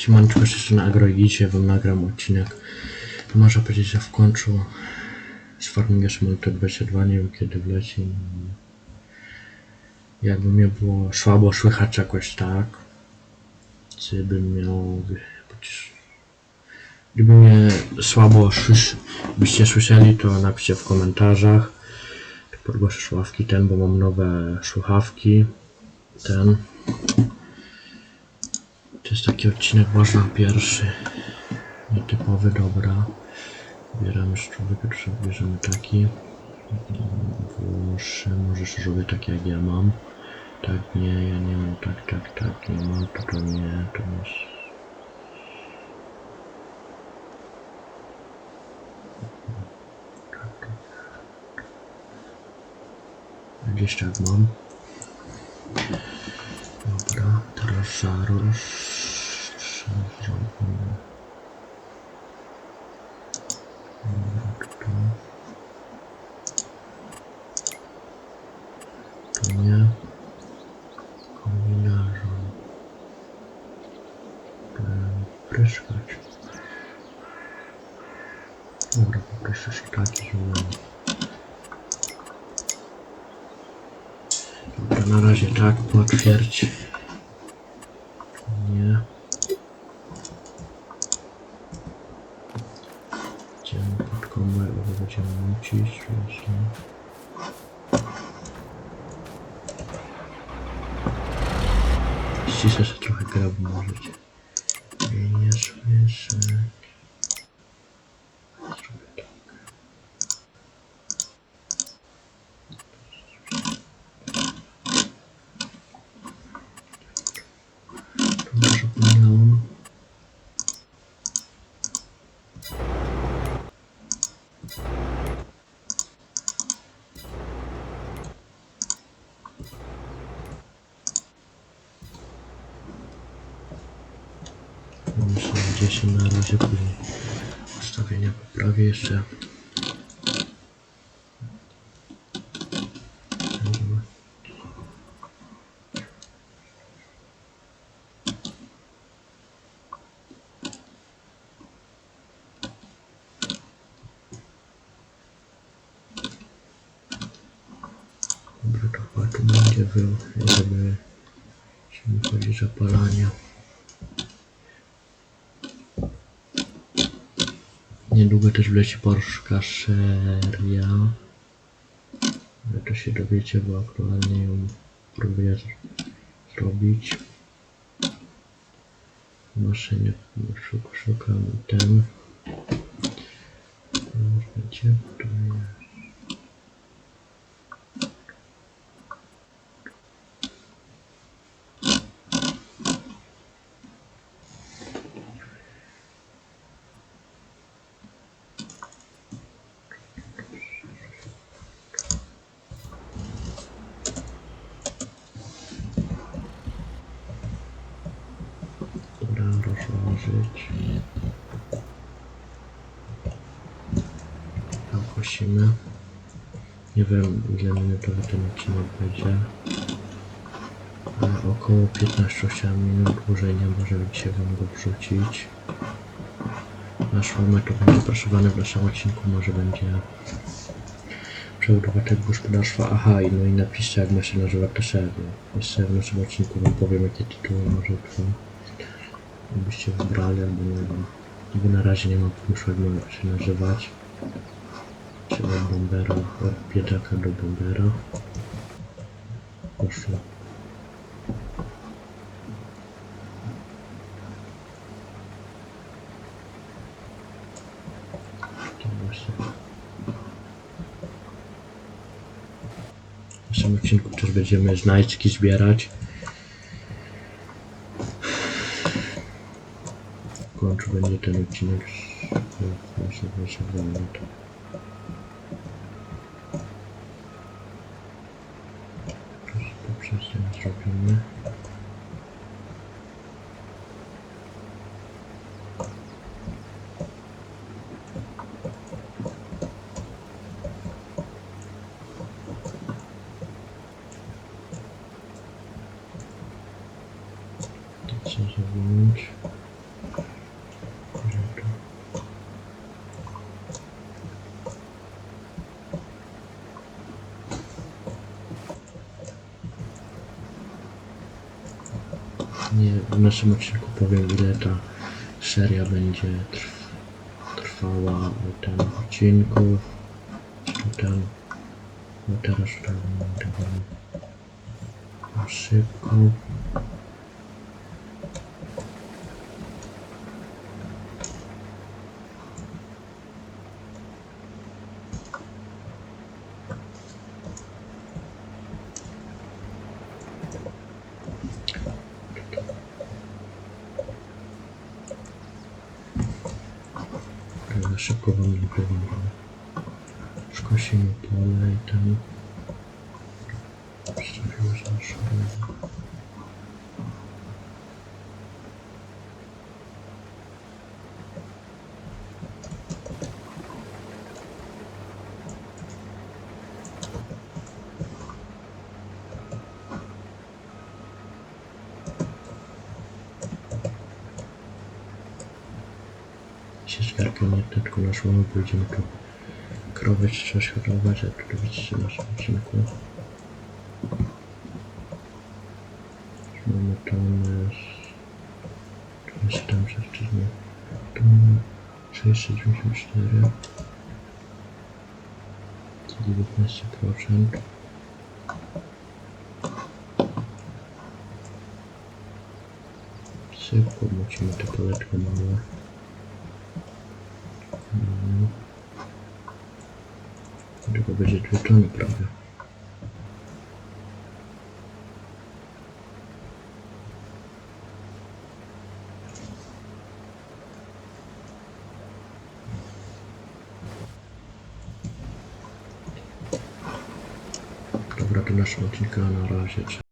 Siemanczko, jeszcze na Agroidzie wam nagram odcinek. Można powiedzieć, że w końcu z Farminga Simulator 22, nie wiem kiedy wleci. Jakby mnie było słabo słychać jakoś tak. Czy bym miał... Gdyby mnie słabo byście słyszeli, to napiszcie w komentarzach. Podgłoszę słuchawki ten, bo mam nowe słuchawki. Ten. To jest taki odcinek można pierwszy. Nietypowy, dobra. To sobie bierzemy taki. Włoszę, może zrobię tak jak ja mam. Tak, nie, ja nie mam, tak, tak, tak, nie mam, to to nie, to jest... Tak, tak. Gdzieś tak mam. Dobra, teraz zaraz Dobra, Tu. Tu nie. Kombinarzon. Pryskać. Dobra, poproszę się taki zielony. Na razie tak, potwierdź. Nie. Idziemy pod komę, bo będziemy mucić, właśnie. Ściszę się trochę grę, bo możecie. Nie słyszę. Zrobię tak. To zapomniałem. Muszę gdzieś na razie później ustawienia poprawię jeszcze. Dobra. Dobra, to chyba tu będzie się nie chodzi zapalanie. Niedługo też wleci Porsche seria. Ale to się dowiecie, bo aktualnie ją próbuję zrobić. Maszynie szuk, szukam ten. Gdzie to jest? Dobra, rozłożyć. Tam kosimy. Nie wiem ile minutowy ten odcinek będzie. Ale około 15 minut dłużej nie może dzisiaj wam go wrzucić. Nasz format to będzie opracowany w naszym odcinku, może będzie przebudowa tego gospodarstwa. Aha, i no i napiszcie jak ma się nazywa ta seria. Jeszcze w naszym odcinku wam powiem jakie tytuły może trwa byście wybrali, albo nie wiem. Bo na razie nie mam pomysłu, się nazywać. Czy od bombera, od biedaka do bombera. Poszło. W naszym odcinku też będziemy znajdźki zbierać. Końcu będzie ten odcinek właśnie właśnie wolny. Poprzez ten zrobimy. To co Nie, w naszym odcinku powiem ile ta seria będzie trw trwała ten odcinków. Ten, no teraz to tego na szybko. Ale szybko wam nie powiem, że skosimy pole i ten zostawiło za szorę. Sieczkarkę nie tylko na szło, pójdziemy tu krowy czy coś hodować, jak tu widzicie w naszym odcinku. Mamy tonę z 700 czy nie, tonę 694 19% Szybko musimy te poletkę małe Tylko będzie tony prawie. Dobra, to naszego odcinka na razie.